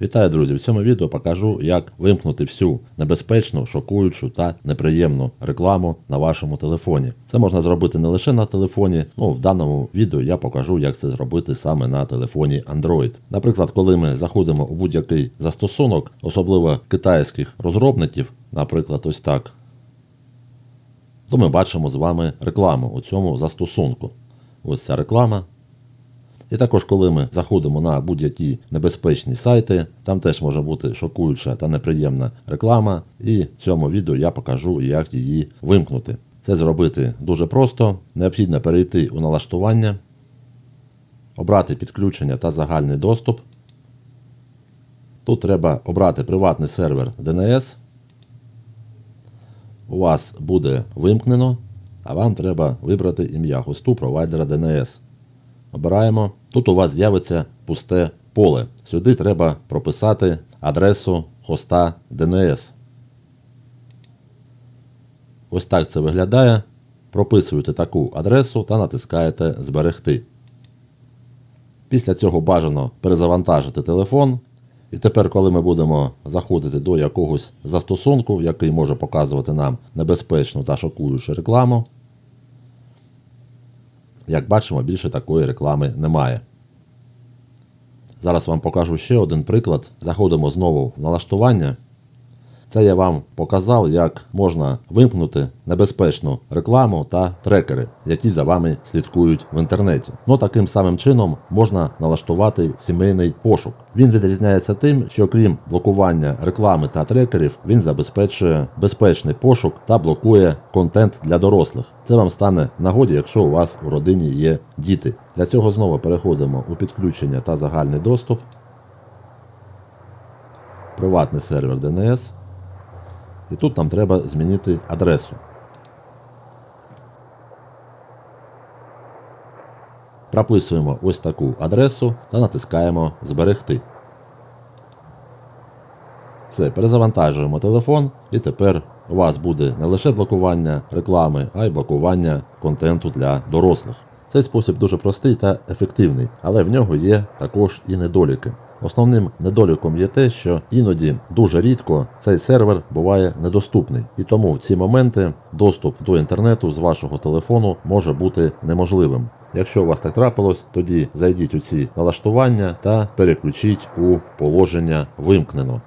Вітаю, друзі! В цьому відео покажу, як вимкнути всю небезпечну, шокуючу та неприємну рекламу на вашому телефоні. Це можна зробити не лише на телефоні, ну в даному відео я покажу, як це зробити саме на телефоні Android. Наприклад, коли ми заходимо у будь-який застосунок, особливо китайських розробників, наприклад, ось так, то ми бачимо з вами рекламу у цьому застосунку. Ось ця реклама. І також, коли ми заходимо на будь-які небезпечні сайти, там теж може бути шокуюча та неприємна реклама, і в цьому відео я покажу, як її вимкнути. Це зробити дуже просто. Необхідно перейти у налаштування, обрати підключення та загальний доступ. Тут треба обрати приватний сервер DNS. У вас буде вимкнено, а вам треба вибрати ім'я хосту провайдера DNS. Обираємо. Тут у вас з'явиться пусте поле. Сюди треба прописати адресу хоста DNS. Ось так це виглядає. Прописуєте таку адресу та натискаєте Зберегти. Після цього бажано перезавантажити телефон. І тепер, коли ми будемо заходити до якогось застосунку, який може показувати нам небезпечну та шокуючу рекламу, як бачимо, більше такої реклами немає. Зараз вам покажу ще один приклад. Заходимо знову в налаштування. Це я вам показав, як можна вимкнути небезпечну рекламу та трекери, які за вами слідкують в інтернеті. Ну таким самим чином можна налаштувати сімейний пошук. Він відрізняється тим, що крім блокування реклами та трекерів, він забезпечує безпечний пошук та блокує контент для дорослих. Це вам стане нагоді, якщо у вас у родині є діти. Для цього знову переходимо у підключення та загальний доступ. Приватний сервер DNS. І тут нам треба змінити адресу. Прописуємо ось таку адресу та натискаємо Зберегти. Все, перезавантажуємо телефон, і тепер у вас буде не лише блокування реклами, а й блокування контенту для дорослих. Цей спосіб дуже простий та ефективний, але в нього є також і недоліки. Основним недоліком є те, що іноді дуже рідко цей сервер буває недоступний, і тому в ці моменти доступ до інтернету з вашого телефону може бути неможливим. Якщо у вас так трапилось, тоді зайдіть у ці налаштування та переключіть у положення вимкнено.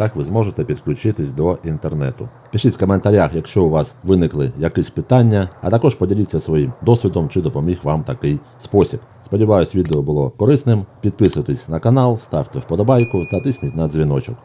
Так ви зможете підключитись до інтернету. Пишіть в коментарях, якщо у вас виникли якісь питання, а також поділіться своїм досвідом, чи допоміг вам такий спосіб. Сподіваюсь, відео було корисним. Підписуйтесь на канал, ставте вподобайку та тисніть на дзвіночок.